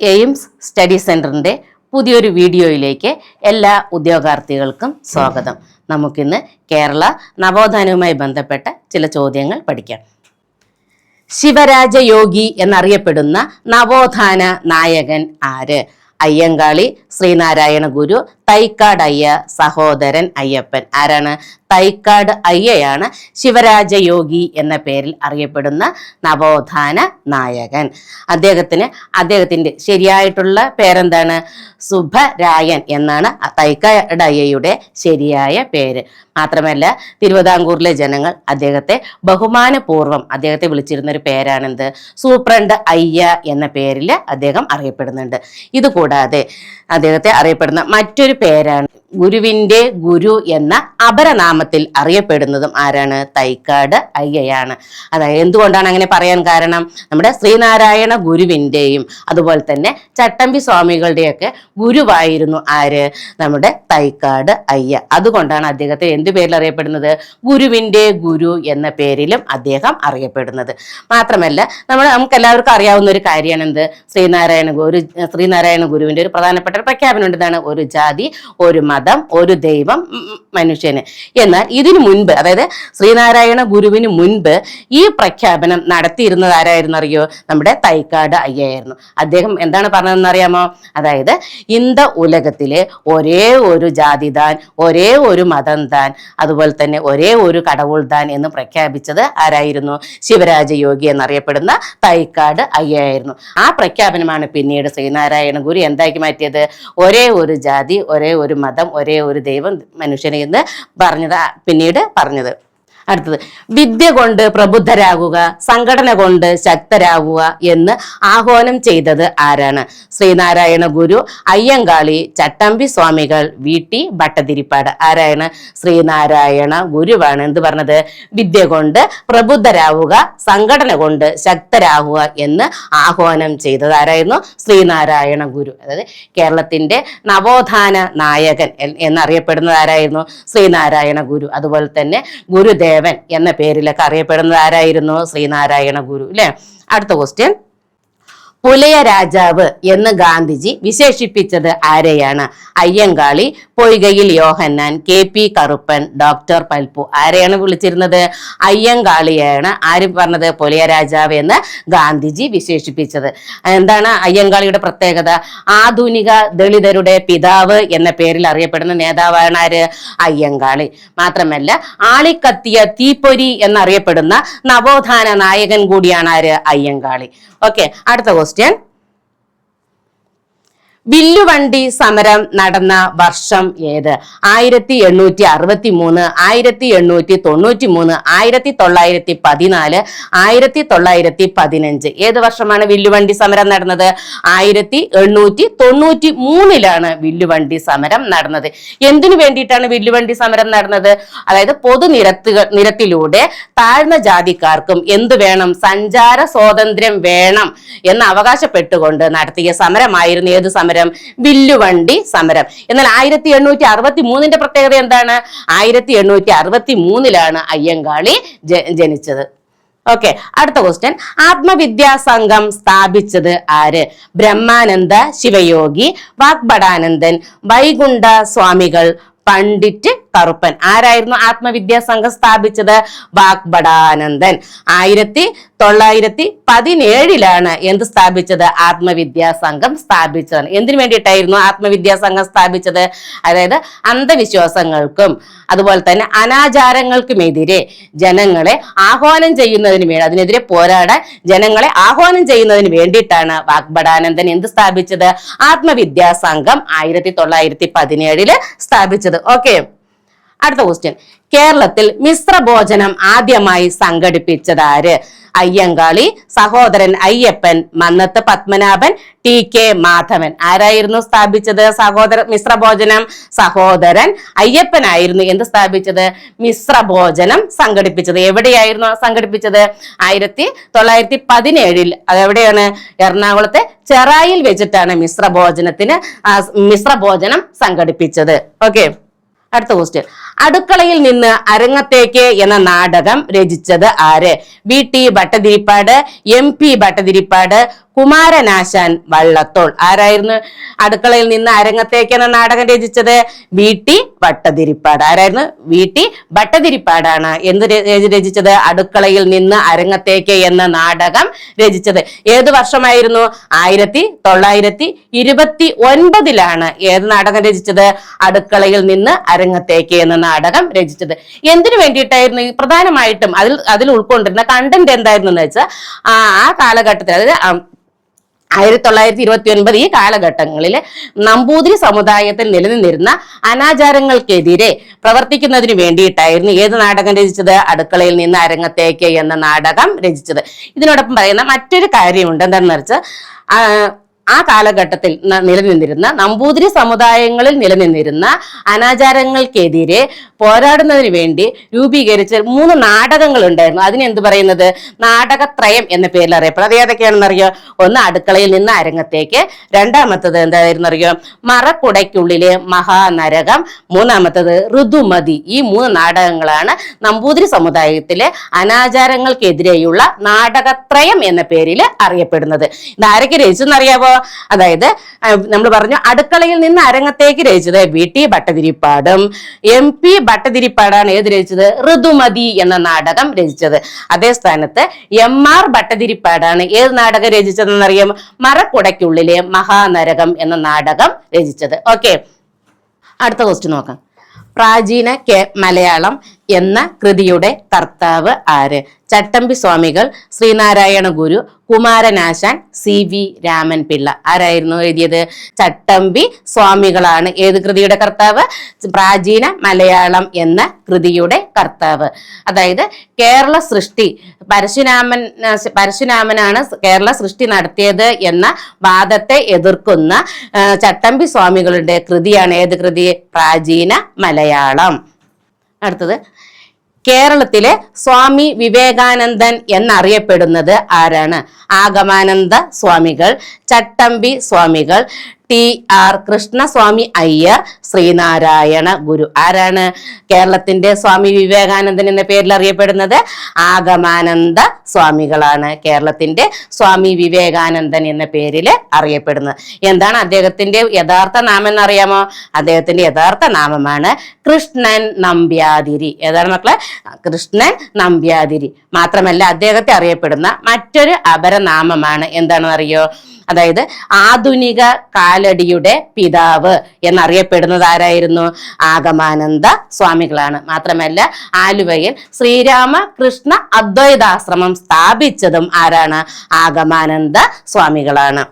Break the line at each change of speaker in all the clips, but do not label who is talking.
AIIMS study സെന്ററിന്റെ പുതിയൊരു വീഡിയോയിലേക്ക് എല്ലാ ഉദ്യോഗാർത്ഥികൾക്കും സ്വാഗതം. നമുക്കിന്ന് കേരള നവോത്ഥാനവുമായി ബന്ധപ്പെട്ട ചില ചോദ്യങ്ങൾ പഠിക്കാം. ശിവരാജയോഗി എന്നറിയപ്പെടുന്ന നവോത്ഥാന നായകൻ ആര്? അയ്യങ്കാളി ശ്രീനാരായണ ഗുരു തൈക്കാട് അയ്യ സഹോദരൻ അയ്യപ്പൻ ആരാണ്? തൈക്കാട് അയ്യയാണ് ശിവരാജയോഗി എന്ന പേരിൽ അറിയപ്പെടുന്ന നവോത്ഥാന നായകൻ. അദ്ദേഹത്തിന് അദ്ദേഹത്തിന്റെ ശരിയായിട്ടുള്ള പേരെന്താണ്? സുഭരായൻ എന്നാണ് തൈക്കാട് അയ്യയുടെ ശരിയായ പേര്. മാത്രമല്ല തിരുവിതാംകൂറിലെ ജനങ്ങൾ അദ്ദേഹത്തെ ബഹുമാനപൂർവം അദ്ദേഹത്തെ വിളിച്ചിരുന്ന ഒരു പേരാണെന്ത്? സൂപ്രണ്ട് അയ്യ എന്ന പേരിൽ അദ്ദേഹം അറിയപ്പെടുന്നുണ്ട്. ഇതുകൂടാതെ അദ്ദേഹത്തെ അറിയപ്പെടുന്ന മറ്റൊരു പേരാണ് ഗുരുവിന്റെ ഗുരു എന്ന അപരനാമത്തിൽ അറിയപ്പെടുന്നതും ആരാണ്? തൈക്കാട് അയ്യയാണ്. അതായത് എന്തുകൊണ്ടാണ് അങ്ങനെ പറയാൻ കാരണം? നമ്മുടെ ശ്രീനാരായണ ഗുരുവിന്റെയും അതുപോലെ തന്നെ ചട്ടമ്പി സ്വാമികളുടെയൊക്കെ ഗുരുവായിരുന്നു ആര്? നമ്മുടെ തൈക്കാട് അയ്യ. അതുകൊണ്ടാണ് അദ്ദേഹത്തെ എന്തു പേരിൽ അറിയപ്പെടുന്നത്? ഗുരുവിന്റെ ഗുരു എന്ന പേരിലും അദ്ദേഹം അറിയപ്പെടുന്നത്. മാത്രമല്ല നമ്മൾ നമുക്ക് എല്ലാവർക്കും അറിയാവുന്ന ഒരു കാര്യമാണ് എന്ത് ശ്രീനാരായണ ഗുരു ശ്രീനാരായണ ഗുരുവിന്റെ ഒരു പ്രധാനപ്പെട്ട പ്രഖ്യാപനം ഉണ്ടെന്നാണ് ഒരു ജാതി ഒരു മതം. ഒരു ദൈവം മനുഷ്യന്. എന്നാൽ ഇതിനു മുൻപ് അതായത് ശ്രീനാരായണ ഗുരുവിന് മുൻപ് ഈ പ്രഖ്യാപനം നടത്തിയിരുന്നത് ആരായിരുന്നു അറിയോ? നമ്മുടെ തൈക്കാട് അയ്യായിരുന്നു അദ്ദേഹം എന്താണ് പറഞ്ഞതെന്ന് അറിയാമോ? അതായത് ഇന്ത ഉലകത്തിലെ ഒരേ ഒരു ജാതി താൻ ഒരേ ഒരു മതം താൻ അതുപോലെ തന്നെ ഒരേ ഒരു കടവുൾ താൻ എന്ന് പ്രഖ്യാപിച്ചത് ആരായിരുന്നു? ശിവരാജയോഗി എന്നറിയപ്പെടുന്ന തൈക്കാട് അയ്യായിരുന്നു ആ പ്രഖ്യാപനമാണ് പിന്നീട് ശ്രീനാരായണ ഗുരു എന്താക്കി മാറ്റിയത്? ഒരേ ഒരു ജാതി ഒരേ ഒരു മതം ഒരേ ഒരു ദൈവം മനുഷ്യനെ എന്ന് പറഞ്ഞത് പിന്നീട് പറഞ്ഞത്. അടുത്തത്. വിദ്യ കൊണ്ട് പ്രബുദ്ധരാകുക സംഘടന കൊണ്ട് ശക്തരാകുക എന്ന് ആഹ്വാനം ചെയ്തത് ആരാണ്? ശ്രീനാരായണ ഗുരു അയ്യങ്കാളി ചട്ടമ്പി സ്വാമികൾ വി. ടി. ഭട്ടതിരിപ്പാട്. ആരാണ്? ശ്രീനാരായണ ഗുരുവാണ്. എന്ത് പറഞ്ഞത്? വിദ്യ കൊണ്ട് പ്രബുദ്ധരാകുക സംഘടന കൊണ്ട് ശക്തരാകുക എന്ന് ആഹ്വാനം ചെയ്തത് ആരായിരുന്നു? ശ്രീനാരായണ ഗുരു. അതായത് കേരളത്തിന്റെ നവോത്ഥാന നായകൻ എന്നറിയപ്പെടുന്നത് ആരായിരുന്നു? ശ്രീനാരായണ ഗുരു. അതുപോലെ തന്നെ ഗുരുദേവൻ എന്ന പേരിലൊക്കെ അറിയപ്പെടുന്നത് ആരായിരുന്നു? ശ്രീനാരായണ ഗുരു അല്ലേ അടുത്ത ക്വസ്റ്റ്യൻ പുലയ രാജാവ് എന്ന് ഗാന്ധിജി വിശേഷിപ്പിച്ചത് ആരെയാണ്? Ayyankali Poykayil Yohannan K P Karuppan doctor Palpu. ആരെയാണ് വിളിച്ചിരുന്നത്? അയ്യങ്കാളിയാണ് ആര് പറഞ്ഞത്? പുലയ രാജാവ് എന്ന് ഗാന്ധിജി വിശേഷിപ്പിച്ചത്. എന്താണ് അയ്യങ്കാളിയുടെ പ്രത്യേകത? ആധുനിക ദളിതരുടെ പിതാവ് എന്ന പേരിൽ അറിയപ്പെടുന്ന നേതാവാണ് ആര്? അയ്യങ്കാളി. മാത്രമല്ല ആളിക്കത്തിയ തീപ്പൊരി എന്നറിയപ്പെടുന്ന നവോത്ഥാന നായകൻ കൂടിയാണ് ആര്? അയ്യങ്കാളി. ഓക്കെ അടുത്ത ക്വസ്റ്റ്യൻ വില്ലുവണ്ടി സമരം നടന്ന വർഷം ഏത്? ആയിരത്തി എണ്ണൂറ്റി അറുപത്തി മൂന്ന് ആയിരത്തി എണ്ണൂറ്റി തൊണ്ണൂറ്റി മൂന്ന് ആയിരത്തി തൊള്ളായിരത്തി പതിനാല് ആയിരത്തി തൊള്ളായിരത്തി പതിനഞ്ച് ഏത് വർഷമാണ് വില്ലുവണ്ടി സമരം നടന്നത്? ആയിരത്തി എണ്ണൂറ്റി തൊണ്ണൂറ്റി മൂന്നിലാണ് വില്ലുവണ്ടി സമരം നടന്നത്. എന്തിനു വേണ്ടിയിട്ടാണ് വില്ലുവണ്ടി സമരം നടന്നത്? അതായത് പൊതുനിരത്തുകൾ നിരത്തിലൂടെ താഴ്ന്ന ജാതിക്കാർക്കും എന്ത് വേണം? സഞ്ചാര സ്വാതന്ത്ര്യം വേണം എന്ന് അവകാശപ്പെട്ടുകൊണ്ട് നടത്തിയ സമരമായിരുന്നു. ഏത് സമരം? വില്ലുവണ്ടി സമരം എന്നാൽ ആയിരത്തി എണ്ണൂറ്റി അറുപത്തി മൂന്നിന്റെ പ്രത്യേകത എന്താണ്? ആയിരത്തി എണ്ണൂറ്റി അറുപത്തി മൂന്നിലാണ് അയ്യങ്കാളി ജനിച്ചത്. ഓക്കെ അടുത്ത ക്വസ്റ്റ്യൻ ആത്മവിദ്യാ സംഘം സ്ഥാപിച്ചത് ആര്? ബ്രഹ്മാനന്ദ ശിവയോഗി വാഗ്ബടാനന്ദൻ വൈകുണ്ഠ സ്വാമികൾ പണ്ഡിറ്റ് കറുപ്പൻ. ആരായിരുന്നു ആത്മവിദ്യാ സംഘം സ്ഥാപിച്ചത്? വാഗ്ബടാനന്ദൻ ആയിരത്തി തൊള്ളായിരത്തി പതിനേഴിലാണ് എന്ത് സ്ഥാപിച്ചത്? ആത്മവിദ്യാ സംഘം സ്ഥാപിച്ചത് എന്തിനു വേണ്ടിയിട്ടായിരുന്നു ആത്മവിദ്യാ സംഘം സ്ഥാപിച്ചത്? അതായത് അന്ധവിശ്വാസങ്ങൾക്കും അതുപോലെ തന്നെ അനാചാരങ്ങൾക്കുമെതിരെ ജനങ്ങളെ ആഹ്വാനം ചെയ്യുന്നതിന് വേണ്ടി അതിനെതിരെ പോരാടാൻ ജനങ്ങളെ ആഹ്വാനം ചെയ്യുന്നതിന് വേണ്ടിയിട്ടാണ് വാഗ്ബടാനന്ദൻ എന്ത് സ്ഥാപിച്ചത്? ആത്മവിദ്യാ സംഘം ആയിരത്തി തൊള്ളായിരത്തി പതിനേഴിൽ സ്ഥാപിച്ചത്. ഓക്കെ. അടുത്ത ക്വസ്റ്റ്യൻ കേരളത്തിൽ മിശ്ര ഭോജനം ആദ്യമായി സംഘടിപ്പിച്ചത് ആര്? Ayyankali Sahodaran Ayyappan Mannathu Padmanabhan T K Madhavan. ആരായിരുന്നു സ്ഥാപിച്ചത് സഹോദര മിശ്ര ഭോജനം? സഹോദരൻ അയ്യപ്പനായിരുന്നു എന്ത് സ്ഥാപിച്ചത്? മിശ്ര ഭോജനം സംഘടിപ്പിച്ചത്. എവിടെയായിരുന്നു സംഘടിപ്പിച്ചത്? ആയിരത്തി തൊള്ളായിരത്തി പതിനേഴിൽ. അതെവിടെയാണ് എറണാകുളത്തെ ചെറായിൽ വെച്ചിട്ടാണ് മിശ്ര ഭോജനത്തിന് മിശ്ര ഭോജനം സംഘടിപ്പിച്ചത്. ഓക്കെ അടുത്ത ക്വസ്റ്റ്യൻ അടുക്കളയിൽ നിന്ന് അരങ്ങത്തേക്ക് എന്ന നാടകം രചിച്ചത് ആര്? V T Bhattathiripad M P Bhattathiripad Kumaranasan Vallathol. ആരായിരുന്നു അടുക്കളയിൽ നിന്ന് അരങ്ങത്തേക്ക് എന്ന നാടകം രചിച്ചത്? V T Bhattathiripad. ആരായിരുന്നു? വി ടി ഭട്ടതിരിപ്പാടാണ്. എന്ത് രചിച്ചത്? അടുക്കളയിൽ നിന്ന് അരങ്ങത്തേക്ക് എന്ന നാടകം രചിച്ചത്. ഏത് വർഷമായിരുന്നു? ആയിരത്തി തൊള്ളായിരത്തി ഇരുപത്തി ഒൻപതിലാണ് ഏത് നാടകം രചിച്ചത്? അടുക്കളയിൽ നിന്ന് അരങ്ങത്തേക്ക് എന്ന നാടകം രചിച്ചത്. എന്തിനു വേണ്ടിയിട്ടായിരുന്നു പ്രധാനമായിട്ടും അതിൽ അതിൽ ഉൾക്കൊണ്ടിരുന്ന കണ്ടന്റ് എന്തായിരുന്നു എന്ന് വെച്ചാൽ ആ കാലഘട്ടത്തിൽ അതായത് ആയിരത്തി തൊള്ളായിരത്തി ഇരുപത്തി ഒൻപത് ഈ കാലഘട്ടങ്ങളിൽ നമ്പൂതിരി സമുദായത്തിൽ നിലനിന്നിരുന്ന അനാചാരങ്ങൾക്കെതിരെ പ്രവർത്തിക്കുന്നതിന് വേണ്ടിയിട്ടായിരുന്നു ഏത് നാടകം രചിച്ചത്? അടുക്കളയിൽ നിന്ന് അരങ്ങത്തേക്ക് എന്ന നാടകം രചിച്ചത്. ഇതിനോടൊപ്പം പറയുന്ന മറ്റൊരു കാര്യമുണ്ട് എന്താണെന്ന് വെച്ചാൽ ആ, കാലഘട്ടത്തിൽ നിലനിന്നിരുന്ന നമ്പൂതിരി സമുദായങ്ങളിൽ നിലനിന്നിരുന്ന അനാചാരങ്ങൾക്കെതിരെ പോരാടുന്നതിന് വേണ്ടി രൂപീകരിച്ച മൂന്ന് നാടകങ്ങൾ ഉണ്ടായിരുന്നു അതിന് എന്ത് പറയുന്നത്? നാടകത്രയം എന്ന പേരിൽ അറിയപ്പെടും. അത് ഏതൊക്കെയാണെന്ന് അറിയോ? ഒന്ന് അടുക്കളയിൽ നിന്ന് അരങ്ങത്തേക്ക് രണ്ടാമത്തത് എന്തായിരുന്നു അറിയോ? മറക്കുടയ്ക്കുള്ളിലെ മഹാനരകം മൂന്നാമത്തത് ഋതുമതി. ഈ മൂന്ന് നാടകങ്ങളാണ് നമ്പൂതിരി സമുദായത്തിലെ അനാചാരങ്ങൾക്കെതിരെയുള്ള നാടകത്രയം എന്ന പേരിൽ അറിയപ്പെടുന്നത്. ഇത് ആരൊക്കെ രചിച്ചെന്നറിയാവോ? അതായത് നമ്മൾ പറഞ്ഞു അടുക്കളയിൽ നിന്ന് അരങ്ങത്തേക്ക് രചിച്ചത് വി ടി ഭട്ടതിരിപ്പാടും എം പി ഭട്ടതിരിപ്പാടാണ് ഏത് രചിച്ചത്? ഋതുമതി എന്ന നാടകം രചിച്ചത്. അതേ സ്ഥാനത്ത് എം ആർ ഭട്ടതിരിപ്പാടാണ് ഏത് നാടകം രചിച്ചതെന്നറിയാം മറക്കുടയ്ക്കുള്ളിലെ മഹാനരകം എന്ന നാടകം രചിച്ചത്. ഓക്കെ. അടുത്ത ക്വസ്റ്റ്യൻ നോക്കാം. പ്രാചീന മലയാളം എന്ന കൃതിയുടെ കർത്താവ് ആര്? ചട്ടമ്പി സ്വാമികൾ ശ്രീനാരായണ ഗുരു കുമാരനാശാൻ സി വി രാമൻ പിള്ള ആരായിരുന്നു എഴുതിയത്? ചട്ടമ്പി സ്വാമികളാണ്. ഏത് കൃതിയുടെ കർത്താവ്? പ്രാചീന മലയാളം എന്ന കൃതിയുടെ കർത്താവ്. അതായത് കേരള സൃഷ്ടി പരശുരാമൻ പരശുരാമനാണ് കേരള സൃഷ്ടി നടത്തിയത് എന്ന വാദത്തെ എതിർക്കുന്ന ചട്ടമ്പി സ്വാമികളുടെ കൃതിയാണ് ഏത് കൃതി? പ്രാചീന മലയാളം. അടുത്തത്. കേരളത്തിലെ സ്വാമി വിവേകാനന്ദൻ എന്നറിയപ്പെടുന്നത് ആരാണ്? Agamananda Swamikal Chattampi Swamikal T R Krishnaswami Iyer Sreenarayana Guru. ആരാണ്? കേരളത്തിന്റെ സ്വാമി വിവേകാനന്ദൻ എന്ന പേരിൽ അറിയപ്പെടുന്നത് ആഗമാനന്ദ സ്വാമികളാണ് കേരളത്തിന്റെ സ്വാമി വിവേകാനന്ദൻ എന്ന പേരിൽ അറിയപ്പെടുന്നത്. എന്താണ് അദ്ദേഹത്തിന്റെ യഥാർത്ഥ നാമം എന്നറിയാമോ അദ്ദേഹത്തിന്റെ യഥാർത്ഥ നാമമാണ് കൃഷ്ണൻ നമ്പ്യാതിരി. ഏതാണ് മക്കളെ? കൃഷ്ണൻ നമ്പ്യാതിരി. മാത്രമല്ല അദ്ദേഹത്തെ അറിയപ്പെടുന്ന മറ്റൊരു അപരനാമമാണ് എന്താണെന്ന് അറിയോ അതായത് ആധുനിക കാലടിയുടെ പിതാവ് എന്നറിയപ്പെടുന്നത് ആരായിരുന്നു? ആഗമാനന്ദ സ്വാമികളാണ്. മാത്രമല്ല ആലുവയിൽ ശ്രീരാമകൃഷ്ണ അദ്വൈതാശ്രമം സ്ഥാപിച്ചതും ആരാണ്? ആഗമാനന്ദ സ്വാമികളാണ്.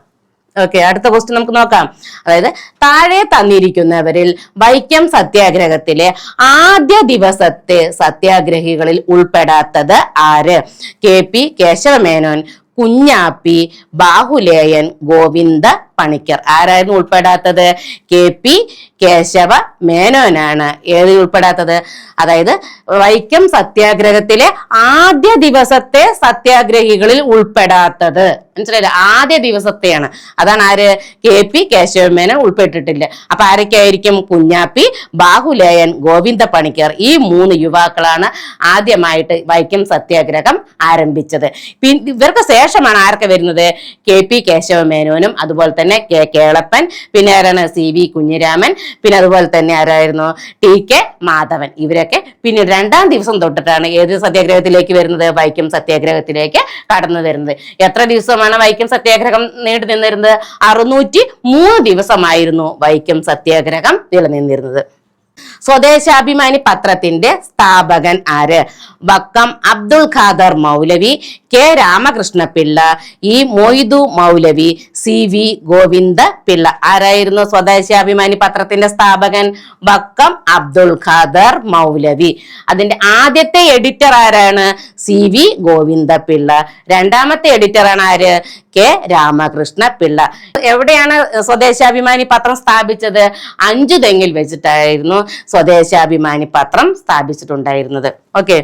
ഓക്കെ അടുത്ത ക്വസ്റ്റ്യൻ നമുക്ക് നോക്കാം. അതായത് താഴെ തന്നിരിക്കുന്നവരിൽ വൈക്കം സത്യാഗ്രഹത്തിലെ ആദ്യ ദിവസത്തെ സത്യാഗ്രഹികളിൽ ഉൾപ്പെടാത്തത് ആര്? K P Kesava Menon Kunhappi Bahuleyan Govinda Panicker. ആരായിരുന്നു ഉൾപ്പെടാത്തത്? കെ പി കേശവ മേനോനാണ്. ഏത് ഉൾപ്പെടാത്തത്? അതായത് വൈക്കം സത്യാഗ്രഹത്തിലെ ആദ്യ ദിവസത്തെ സത്യാഗ്രഹികളിൽ ഉൾപ്പെടാത്തത്. മനസ്സിലായില്ലേ? ആദ്യ ദിവസത്തെയാണ്. അതാണ് ആര്? കെ പി കേശവമേനോൻ ഉൾപ്പെട്ടിട്ടില്ല. അപ്പൊ ആരൊക്കെയായിരിക്കും? കുഞ്ഞാപ്പി ബാഹുലേയൻ ഗോവിന്ദ പണിക്കർ. ഈ മൂന്ന് യുവാക്കളാണ് ആദ്യമായിട്ട് വൈക്കം സത്യാഗ്രഹം ആരംഭിച്ചത്. പിന്നെ ഇവർക്ക് ശേഷമാണ് ആരൊക്കെ വരുന്നത്? കെ പി കേശവമേനോനും അതുപോലെ തന്നെ കെ കേളപ്പൻ പിന്നെ ആരാണ്? സി വി കുഞ്ഞിരാമൻ പിന്നെ അതുപോലെ തന്നെ ആരായിരുന്നു? T K Madhavan. ഇവരൊക്കെ പിന്നെ രണ്ടാം ദിവസം തൊട്ടിട്ടാണ് ഏത് സത്യാഗ്രഹത്തിലേക്ക് വരുന്നത്? വൈക്കം സത്യാഗ്രഹത്തിലേക്ക് കടന്നു വരുന്നത്. എത്ര ദിവസമാണ് വൈക്കം സത്യാഗ്രഹം നീണ്ടു നിന്നിരുന്നത്? അറുന്നൂറ്റി മൂന്ന് ദിവസമായിരുന്നു വൈക്കം സത്യാഗ്രഹം നിലനിന്നിരുന്നത്. സ്വദേശാഭിമാനി പത്രത്തിന്റെ സ്ഥാപകൻ ആര്? Vakkom Abdul Khader Moulavi K Ramakrishna Pillai E Moidu Moulavi C V Govinda Pillai ആരായിരുന്നു സ്വദേശാഭിമാനി പത്രത്തിന്റെ സ്ഥാപകൻ? വക്കം അബ്ദുൾ ഖാദർ മൗലവി. അതിന്റെ ആദ്യത്തെ എഡിറ്റർ ആരാണ്? സി വി ഗോവിന്ദ പിള്ള രണ്ടാമത്തെ എഡിറ്റർ ആണ് ആര്? കെ രാമകൃഷ്ണ പിള്ള. എവിടെയാണ് സ്വദേശാഭിമാനി പത്രം സ്ഥാപിച്ചത്? അഞ്ചു തെങ്ങിൽ വെച്ചിട്ടായിരുന്നു സ്വദേശാഭിമാനി പത്രം സ്ഥാപിച്ചിട്ടുണ്ടായിരുന്നത്. ഓക്കെ.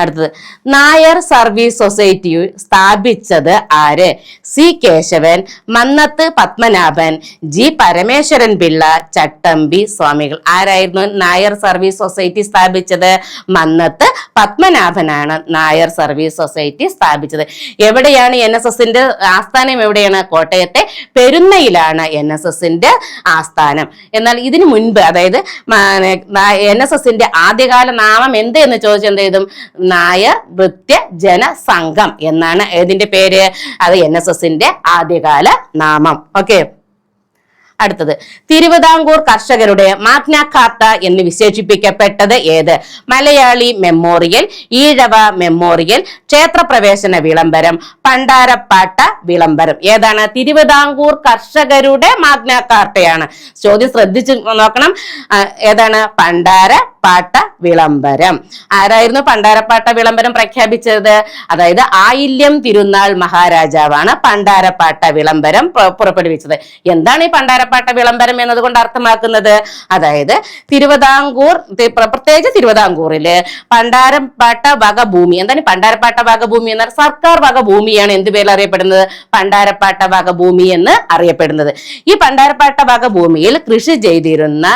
അടുത്തത്. നായർ സർവീസ് സൊസൈറ്റി സ്ഥാപിച്ചത് ആര്? C Kesavan Mannathu Padmanabhan G Parameswaran Pillai Chattampi Swamikal. ആരായിരുന്നു നായർ സർവീസ് സൊസൈറ്റി സ്ഥാപിച്ചത്? മന്നത്ത് പത്മനാഭനാണ് നായർ സർവീസ് സൊസൈറ്റി സ്ഥാപിച്ചത്. എവിടെയാണ് എൻ എസ് എസിന്റെ ആസ്ഥാനം? എവിടെയാണ്? കോട്ടയത്തെ പെരുന്നയിലാണ് എൻ എസ് എസിന്റെ ആസ്ഥാനം. എന്നാൽ ഇതിനു മുൻപ് അതായത് എൻ എസ് എസിന്റെ ആദ്യകാല നാമം എന്ത് എന്ന് ചോദിച്ചെന്ത് ചെയ്തും നായർ വൃത്യ ജനസംഘം എന്നാണ് ഏതിന്റെ പേര്? അത് എൻ എസ് എസിന്റെ ആദ്യകാല നാമം. ഓക്കെ. അടുത്തത്. തിരുവിതാംകൂർ കർഷകരുടെ മാഗ്ന എന്ന് വിശേഷിപ്പിക്കപ്പെട്ടത് ഏത്? മലയാളി മെമ്മോറിയൽ ഈഴവ മെമ്മോറിയൽ ക്ഷേത്രപ്രവേശന വിളംബരം പണ്ടാരപ്പാട്ട വിളംബരം. ഏതാണ്? തിരുവിതാംകൂർ കർഷകരുടെ മാഗ്ന ചോദ്യം ശ്രദ്ധിച്ചു നോക്കണം. ഏതാണ്? പണ്ടാര പാട്ട വിളംബരം. ആരായിരുന്നു പണ്ടാരപ്പാട്ട വിളംബരം പ്രഖ്യാപിച്ചത്? അതായത് ആയില്യം തിരുനാൾ മഹാരാജാവാണ് പണ്ടാരപ്പാട്ട വിളംബരം പുറപ്പെടുവിച്ചത്. എന്താണ് ഈ പണ്ടാരപ്പാട്ട വിളംബരം എന്നതുകൊണ്ട് അർത്ഥമാക്കുന്നത്? അതായത് തിരുവിതാംകൂർ പ്രത്യേകിച്ച് തിരുവിതാംകൂറിൽ പണ്ടാരപ്പാട്ട വകഭൂമി എന്താണ് പണ്ടാരപ്പാട്ട വകഭൂമി എന്നാൽ സർക്കാർ വകഭൂമിയാണ് എന്ത് പേരിൽ അറിയപ്പെടുന്നത്? പണ്ടാരപ്പാട്ട വകഭൂമി എന്ന് അറിയപ്പെടുന്നത്. ഈ പണ്ടാരപ്പാട്ട വകഭൂമിയിൽ കൃഷി ചെയ്തിരുന്ന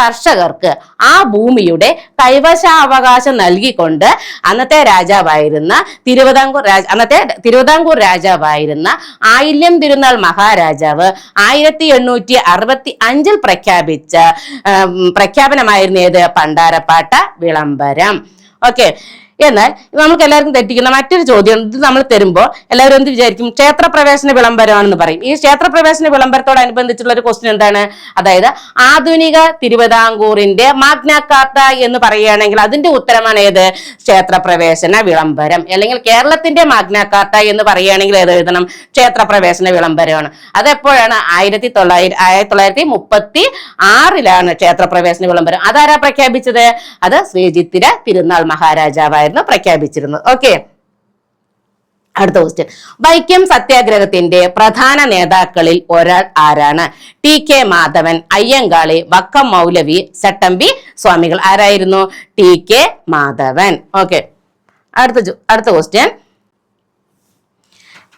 കർഷകർക്ക് ആ ഭൂമിയുടെ കൈവശാവകാശം നൽകിക്കൊണ്ട് അന്നത്തെ രാജാവായിരുന്ന തിരുവിതാംകൂർ രാജ അന്നത്തെ തിരുവിതാംകൂർ രാജാവായിരുന്ന ആയില്യം തിരുനാൾ മഹാരാജാവ് ആയിരത്തി എണ്ണൂറ്റി അറുപത്തി അഞ്ചിൽ പ്രഖ്യാപിച്ച പ്രഖ്യാപനമായിരുന്നു ഏത്? പണ്ടാരപ്പാട്ട വിളംബരം. ഓക്കെ എന്നാൽ നമുക്ക് എല്ലാവർക്കും തെറ്റിക്കുന്ന മറ്റൊരു ചോദ്യം ഇത് നമ്മൾ തരുമ്പോൾ എല്ലാവരും എന്ത് വിചാരിക്കും? ക്ഷേത്രപ്രവേശന വിളംബരമാണെന്ന് പറയും. ഈ ക്ഷേത്രപ്രവേശന വിളംബരത്തോടനുബന്ധിച്ചുള്ള ഒരു ക്വസ്റ്റ്യൻ എന്താണ്? അതായത് ആധുനിക തിരുവിതാംകൂറിന്റെ മാഗ്ന കാർത്ത എന്ന് പറയുകയാണെങ്കിൽ അതിന്റെ ഉത്തരമാണ് ഏത്? ക്ഷേത്രപ്രവേശന വിളംബരം. അല്ലെങ്കിൽ കേരളത്തിന്റെ മാഗ്ന കാർത്ത എന്ന് പറയുകയാണെങ്കിൽ ഏത് എഴുതണം? ക്ഷേത്രപ്രവേശന വിളംബരമാണ്. അതെപ്പോഴാണ്? ആയിരത്തി തൊള്ളായിരത്തി ആയിരത്തി തൊള്ളായിരത്തി മുപ്പത്തി ആറിലാണ് ക്ഷേത്രപ്രവേശന വിളംബരം. അതാരാ പ്രഖ്യാപിച്ചത്? അത് ശ്രീചിത്തിര തിരുനാൾ മഹാരാജാവായിരുന്നു പ്രഖ്യാപിച്ചിരുന്നത് ഓക്കെ അടുത്ത ക്വസ്റ്റ്യൻ വൈക്കം സത്യാഗ്രഹത്തിന്റെ പ്രധാന നേതാക്കളിൽ ഒരാൾ ആരാണ്? ടി കെ മാധവൻ അയ്യങ്കാളി വക്കം മൗലവി ചട്ടമ്പി സ്വാമികൾ ആരായിരുന്നു? T K Madhavan. ഓക്കെ അടുത്ത അടുത്ത ക്വസ്റ്റ്യൻ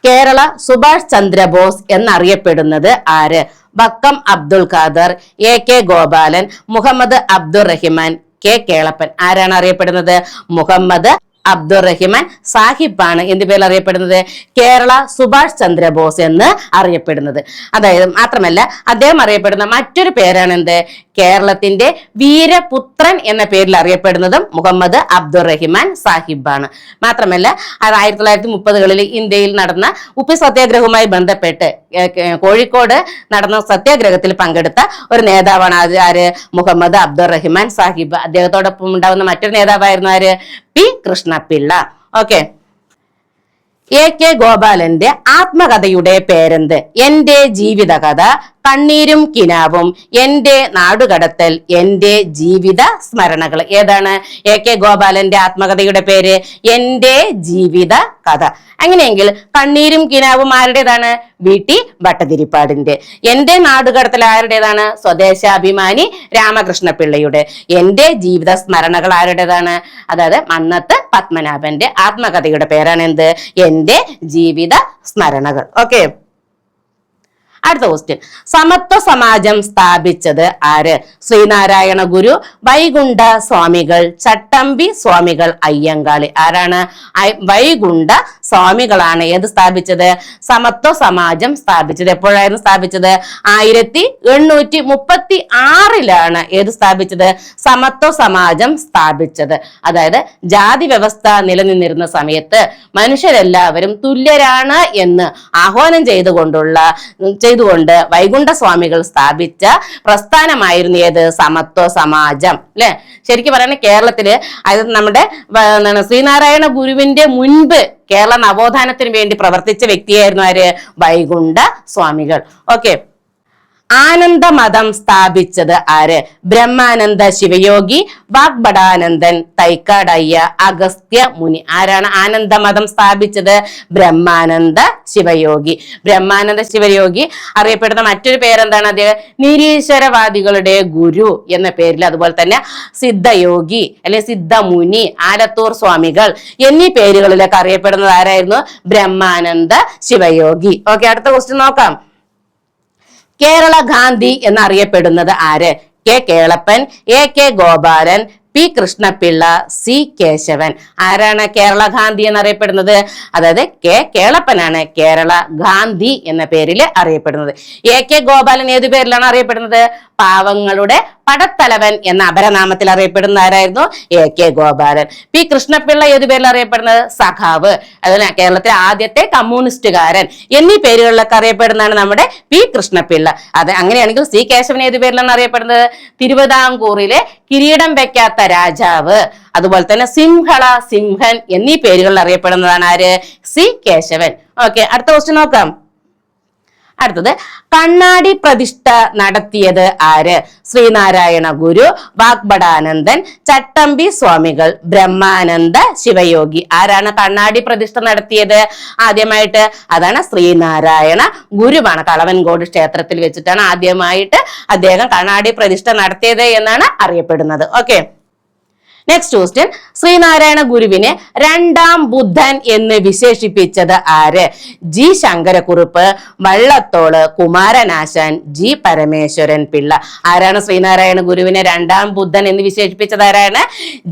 കേരള സുഭാഷ് ചന്ദ്രബോസ് എന്നറിയപ്പെടുന്നത് ആര്? Vakkom Abdul Khader A K Gopalan Muhammad Abdul Rahiman K Kelappan. ആരാണ് അറിയപ്പെടുന്നത്? മുഹമ്മദ് അബ്ദുൾ റഹിമാൻ സാഹിബാണ് എന്ത് പേരിൽ അറിയപ്പെടുന്നത്? കേരള സുഭാഷ് ചന്ദ്രബോസ് എന്ന് അറിയപ്പെടുന്നത്. അതായത് മാത്രമല്ല അദ്ദേഹം അറിയപ്പെടുന്ന മറ്റൊരു പേരാണ് എന്ത്? കേരളത്തിന്റെ വീരപുത്രൻ എന്ന പേരിൽ അറിയപ്പെടുന്നതും മുഹമ്മദ് അബ്ദുൾ റഹിമാൻ ആണ് മാത്രമല്ല ആയിരത്തി തൊള്ളായിരത്തി മുപ്പതുകളിൽ ഇന്ത്യയിൽ നടന്ന ഉപ്പി സത്യാഗ്രഹവുമായി ബന്ധപ്പെട്ട് കോഴിക്കോട് നടന്ന സത്യാഗ്രഹത്തിൽ പങ്കെടുത്ത ഒരു നേതാവാണ് ആര്? മുഹമ്മദ് അബ്ദുൾ റഹിമാൻ സാഹിബ്. അദ്ദേഹത്തോടൊപ്പം ഉണ്ടാവുന്ന മറ്റൊരു നേതാവായിരുന്നു ആര്? P Krishnapillai. Okay. A K ഗോപാലന്റെ ആത്മകഥയുടെ പേരെന്ത്? എന്റെ ജീവിതകഥ കണ്ണീരും കിനാവും. എന്റെ നാടുകടത്തൽ എന്റെ ജീവിത സ്മരണകൾ. ഏതാണ്? എ കെ ഗോപാലന്റെ ആത്മകഥയുടെ പേര്. എന്റെ ജീവിത കഥ. അങ്ങനെയെങ്കിൽ കണ്ണീരും കിനാവും ആരുടേതാണ്? വി ടി ഭട്ടതിരിപ്പാടിന്റെ. എന്റെ നാടുകടത്തൽ ആരുടേതാണ്? സ്വദേശാഭിമാനി രാമകൃഷ്ണ പിള്ളയുടെ എന്റെ ജീവിത സ്മരണകൾ ആരുടേതാണ്? അതായത് മന്നത്ത് പത്മനാഭന്റെ ആത്മകഥയുടെ പേരാണ് എന്ത്? എന്റെ ജീവിത സ്മരണകൾ. ഓക്കെ. അടുത്ത ക്വസ്റ്റ്യൻ സമത്വ സമാജം സ്ഥാപിച്ചത് ആര്? ശ്രീനാരായണ ഗുരു വൈകുണ്ഠ സ്വാമികൾ ചട്ടമ്പി സ്വാമികൾ അയ്യങ്കാളി. ആരാണ്? വൈകുണ്ഠ സ്വാമികളാണ് ഏത് സ്ഥാപിച്ചത്? സമത്വ സമാജം സ്ഥാപിച്ചത്. എപ്പോഴായിരുന്നു സ്ഥാപിച്ചത്? ആയിരത്തി എണ്ണൂറ്റി മുപ്പത്തി ആറിലാണ് ഏത് സ്ഥാപിച്ചത്? സമത്വ സമാജം സ്ഥാപിച്ചത്. അതായത് ജാതി വ്യവസ്ഥ നിലനിന്നിരുന്ന സമയത്ത് മനുഷ്യരെല്ലാവരും തുല്യരാണ് എന്ന് ആഹ്വാനം ചെയ്തുകൊണ്ടുള്ള ചെയ്തുകൊണ്ട് വൈകുണ്ഠ സ്വാമികൾ സ്ഥാപിച്ച പ്രസ്ഥാനമായിരുന്നു ഏത്? സമത്വ സമാജം. അല്ലെ ശരിക്കും പറയുന്നത് കേരളത്തിൽ അതായത് നമ്മുടെ ശ്രീനാരായണ ഗുരുവിന്റെ മുൻപ് കേരള നവോത്ഥാനത്തിന് വേണ്ടി പ്രവർത്തിച്ച വ്യക്തിയായിരുന്നു ആര്? വൈകുണ്ഠ സ്വാമികൾ ഓക്കെ. ആനന്ദമതം സ്ഥാപിച്ചത് ആര്? ബ്രഹ്മാനന്ദ ശിവയോഗി വാഗ്ബടാനന്ദൻ തൈക്കാടയ്യ അഗസ്ത്യ മുനി. ആരാണ് ആനന്ദമതം സ്ഥാപിച്ചത്? ബ്രഹ്മാനന്ദ ശിവയോഗി. ബ്രഹ്മാനന്ദ ശിവയോഗി അറിയപ്പെടുന്ന മറ്റൊരു പേരെന്താണ് അദ്ദേഹം നിരീശ്വരവാദികളുടെ ഗുരു എന്ന പേരിൽ അതുപോലെ തന്നെ സിദ്ധയോഗി അല്ലെ സിദ്ധമുനി ആലത്തൂർ സ്വാമികൾ എന്നീ പേരുകളിലൊക്കെ അറിയപ്പെടുന്നത് ആരായിരുന്നു? ബ്രഹ്മാനന്ദ ശിവയോഗി. ഓക്കെ അടുത്ത ക്വസ്റ്റ്യൻ നോക്കാം. കേരള ഗാന്ധി എന്നറിയപ്പെടുന്നത് ആര്? K Kelappan A K Gopalan P Krishnapillai C Kesavan. ആരാണ് കേരള ഗാന്ധി എന്നറിയപ്പെടുന്നത്? അതായത് കെ കേളപ്പനാണ് കേരള ഗാന്ധി എന്ന പേരിൽ അറിയപ്പെടുന്നത്. എ കെ ഗോപാലൻ ഏതു പേരിലാണ് അറിയപ്പെടുന്നത്? പാവങ്ങളുടെ പടത്തലവൻ എന്ന അപരനാമത്തിൽ അറിയപ്പെടുന്ന ആരായിരുന്നു? A K Gopalan. P Krishnapillai ഏതു പേരിൽ അറിയപ്പെടുന്നത്? സഖാവ്. അതുപോലെ കേരളത്തിലെ ആദ്യത്തെ കമ്മ്യൂണിസ്റ്റുകാരൻ എന്നീ പേരുകളിലൊക്കെ അറിയപ്പെടുന്നതാണ് നമ്മുടെ പി കൃഷ്ണപിള്ള. അത് അങ്ങനെയാണെങ്കിൽ സി കേശവൻ ഏതു പേരിലാണ് അറിയപ്പെടുന്നത്? തിരുവിതാംകൂറിലെ കിരീടം വെക്കാത്ത രാജാവ്. അതുപോലെ തന്നെ സിംഹള സിംഹൻ എന്നീ പേരുകളിൽ അറിയപ്പെടുന്നതാണ് ആര്? സി. കേശവൻ. ഓക്കെ അടുത്ത ക്വസ്റ്റ്യൻ നോക്കാം. അടുത്തത് കണ്ണാടി പ്രതിഷ്ഠ നടത്തിയത് ആര്? ശ്രീനാരായണ ഗുരു വാഗ്ബടാനന്ദൻ ചട്ടമ്പി സ്വാമികൾ ബ്രഹ്മാനന്ദ ശിവയോഗി. ആരാണ് കണ്ണാടി പ്രതിഷ്ഠ നടത്തിയത്? ആദ്യമായിട്ട് അതാണ് ശ്രീനാരായണ ഗുരുവാണ്. കളവൻകോട് ക്ഷേത്രത്തിൽ വെച്ചിട്ടാണ് ആദ്യമായിട്ട് അദ്ദേഹം കണ്ണാടി പ്രതിഷ്ഠ നടത്തിയത് എന്നാണ് അറിയപ്പെടുന്നത്. ഓക്കെ. നെക്സ്റ്റ് ക്വസ്റ്റ്യൻ ശ്രീനാരായണ ഗുരുവിനെ രണ്ടാം ബുദ്ധൻ എന്ന് വിശേഷിപ്പിച്ചത് ആര്? G Sankarakurup Vallathol Kumaranasan G Parameswaran Pillai. ആരാണ് ശ്രീനാരായണ ഗുരുവിനെ രണ്ടാം ബുദ്ധൻ എന്ന് വിശേഷിപ്പിച്ചത് ആരാണ്?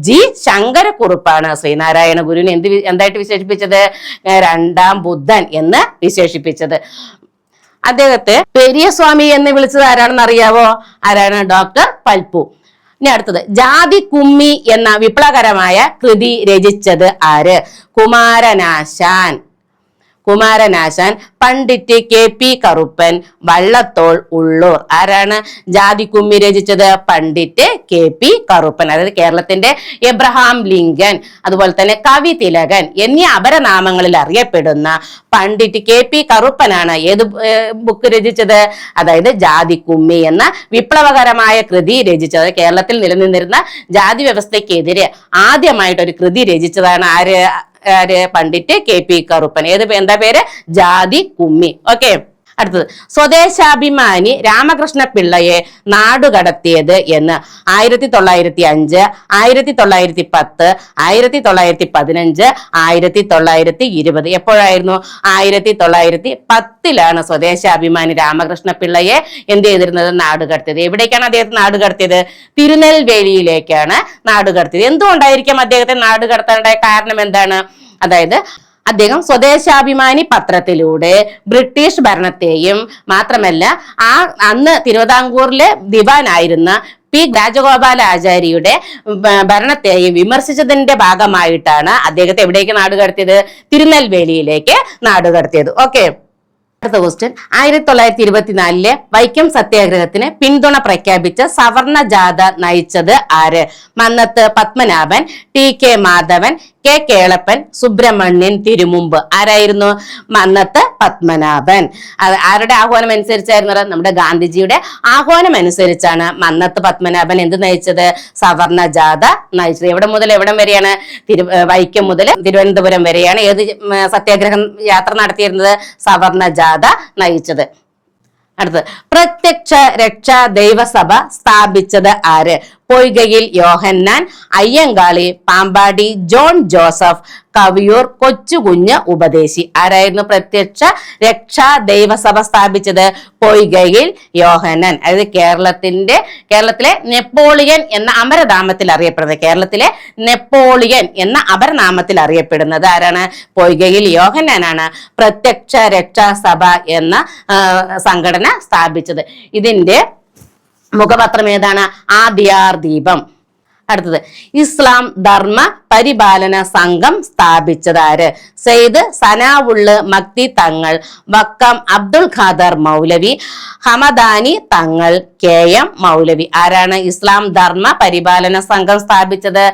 ജി ശങ്കരക്കുറുപ്പാണ് ശ്രീനാരായണ ഗുരുവിനെ എന്ത് എന്തായിട്ട് വിശേഷിപ്പിച്ചത്? രണ്ടാം ബുദ്ധൻ എന്ന് വിശേഷിപ്പിച്ചത്. അദ്ദേഹത്തെ പെരിയ സ്വാമി എന്ന് വിളിച്ചത് ആരാണെന്ന് അറിയാവോ? ആരാണ്? ഡോക്ടർ പൽപ്പു. ഇനി അടുത്തത് ജാതി കുമ്മി എന്ന വിപ്ലവകരമായ കൃതി രചിച്ചത് ആര്? Kumaranasan. Kumaranasan Pandit K P Karuppan Vallathol Ulloor. ആരാണ് ജാതി കുമ്മി രചിച്ചത്? പണ്ഡിറ്റ് കെ പി കറുപ്പൻ അതായത് കേരളത്തിന്റെ എബ്രഹാം ലിങ്കൻ അതുപോലെ തന്നെ കവി തിലകൻ എന്നീ അപരനാമങ്ങളിൽ അറിയപ്പെടുന്ന പണ്ഡിറ്റ് കെ പി കറുപ്പനാണ് ഏത് ബുക്ക് രചിച്ചത്? അതായത് ജാതി കുമ്മി എന്ന വിപ്ലവകരമായ കൃതി രചിച്ചത്. കേരളത്തിൽ നിലനിന്നിരുന്ന ജാതി വ്യവസ്ഥയ്ക്കെതിരെ ആദ്യമായിട്ട് ഒരു കൃതി രചിച്ചതാണ് ആര് ആര് പണ്ഡിറ്റ് കെ പി കറുപ്പൻ. ഏത് എന്താ പേര്? ജാതി കുമ്മി. ഓക്കെ അടുത്തത്. സ്വദേശാഭിമാനി രാമകൃഷ്ണ പിള്ളയെ നാടുകടത്തിയത് എന്ന്. ആയിരത്തി തൊള്ളായിരത്തി അഞ്ച് ആയിരത്തി തൊള്ളായിരത്തി പത്ത് ആയിരത്തി തൊള്ളായിരത്തി പതിനഞ്ച് ആയിരത്തി തൊള്ളായിരത്തി ഇരുപത് എപ്പോഴായിരുന്നു? ആയിരത്തി തൊള്ളായിരത്തി പത്തിലാണ് സ്വദേശാഭിമാനി രാമകൃഷ്ണ പിള്ളയെ എന്ത് ചെയ്തിരുന്നത്? നാടുകടത്തിയത്. എവിടേക്കാണ് അദ്ദേഹത്തെ നാടുകടത്തിയത്? തിരുനെൽവേലിയിലേക്കാണ് നാടുകടത്തിയത്. എന്തുകൊണ്ടായിരിക്കും അദ്ദേഹത്തെ നാടുകടത്താനുണ്ടായ കാരണം എന്താണ്? അതായത് അദ്ദേഹം സ്വദേശാഭിമാനി പത്രത്തിലൂടെ ബ്രിട്ടീഷ് ഭരണത്തെയും മാത്രമല്ല ആ അന്ന് തിരുവിതാംകൂറിലെ ദിവാനായിരുന്ന പി രാജഗോപാലാചാര്യയുടെ ഭ- ഭരണത്തെയും വിമർശിച്ചതിന്റെ ഭാഗമായിട്ടാണ് അദ്ദേഹത്തെ എവിടേക്ക് നാടുകടത്തിയത് തിരുനെൽവേലിയിലേക്ക് നാടുകടത്തിയത് ഓക്കെ അടുത്ത ക്വസ്റ്റ്യൻ ആയിരത്തി തൊള്ളായിരത്തി ഇരുപത്തിനാലിലെ വൈക്കം സത്യാഗ്രഹത്തിന് പിന്തുണ പ്രഖ്യാപിച്ച സവർണ ജാഥ നയിച്ചത് ആര്? Mannathu Padmanabhan T K Madhavan K Kelappan Subramanian Thirumumbu. ആരായിരുന്നു? മന്നത്ത് പത്മനാഭൻ. ആരുടെ ആഹ്വാനം അനുസരിച്ചായിരുന്നു നമ്മുടെ ഗാന്ധിജിയുടെ ആഹ്വാനം അനുസരിച്ചാണ് മന്നത്ത് പത്മനാഭൻ എന്ത് നയിച്ചത്? സവർണ ജാഥ നയിച്ചത്. എവിടെ മുതൽ എവിടെ വരെയാണ്? തിരു വൈക്കം മുതൽ തിരുവനന്തപുരം വരെയാണ് ഏത് സത്യാഗ്രഹം യാത്ര നടത്തിയിരുന്നത്? സവർണ ജാഥ നയിച്ചത്. അടുത്തത്. പ്രത്യക്ഷ രക്ഷാ ദൈവസഭ സ്ഥാപിച്ചത് ആര്? Poykayil Yohannan Ayyankali Pampady John Joseph Kaviyoor Kochukunju ഉപദേശി. ആരായിരുന്നു പ്രത്യക്ഷ രക്ഷാ ദൈവസഭ സ്ഥാപിച്ചത്? പൊയ്കയിൽ യോഹന്നാൻ. അതായത് കേരളത്തിന്റെ കേരളത്തിലെ നെപ്പോളിയൻ എന്ന അമരനാമത്തിൽ അറിയപ്പെടുന്നത്. കേരളത്തിലെ നെപ്പോളിയൻ എന്ന അപരനാമത്തിൽ അറിയപ്പെടുന്നത് ആരാണ്? പൊയ്കയിൽ യോഹന്നാനാണ് പ്രത്യക്ഷ രക്ഷാ സഭ എന്ന സംഘടന സ്ഥാപിച്ചത്. ഇതിന്റെ മുഖപത്രം ഏതാണ്? ആദ്യാർ ദീപം. അടുത്തത് ഇസ്ലാം ധർമ്മ പരിപാലന സംഘം സ്ഥാപിച്ചതാര് സെയ്ദ് സനാവുള്ള് മക്തി തങ്ങൾ വക്കം അബ്ദുൽ ഖാദർ മൗലവി ഹമദാനി തങ്ങൾ കെ എം മൗലവി. ആരാണ് ഇസ്ലാം ധർമ്മ പരിപാലന സംഘം സ്ഥാപിച്ചത്?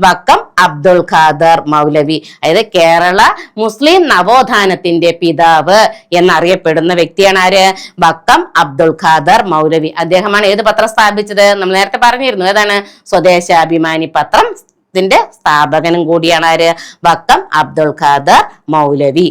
വക്കം അബ്ദുൽ ഖാദർ മൗലവി. അതായത് കേരള മുസ്ലിം നവോത്ഥാനത്തിന്റെ പിതാവ് എന്നറിയപ്പെടുന്ന വ്യക്തിയാണ് ആര്? ബക്കം അബ്ദുൽ ഖാദർ മൗലവി. അദ്ദേഹമാണ് ഏത് പത്രം സ്ഥാപിച്ചത്? നമ്മൾ നേരത്തെ പറഞ്ഞിരുന്നു. ഏതാണ്? സ്വദേശാഭിമാനി പത്രം ത്തിന്റെ സ്ഥാപകനും കൂടിയാണ് ആര്? ബക്കം അബ്ദുൽ ഖാദർ മൗലവി.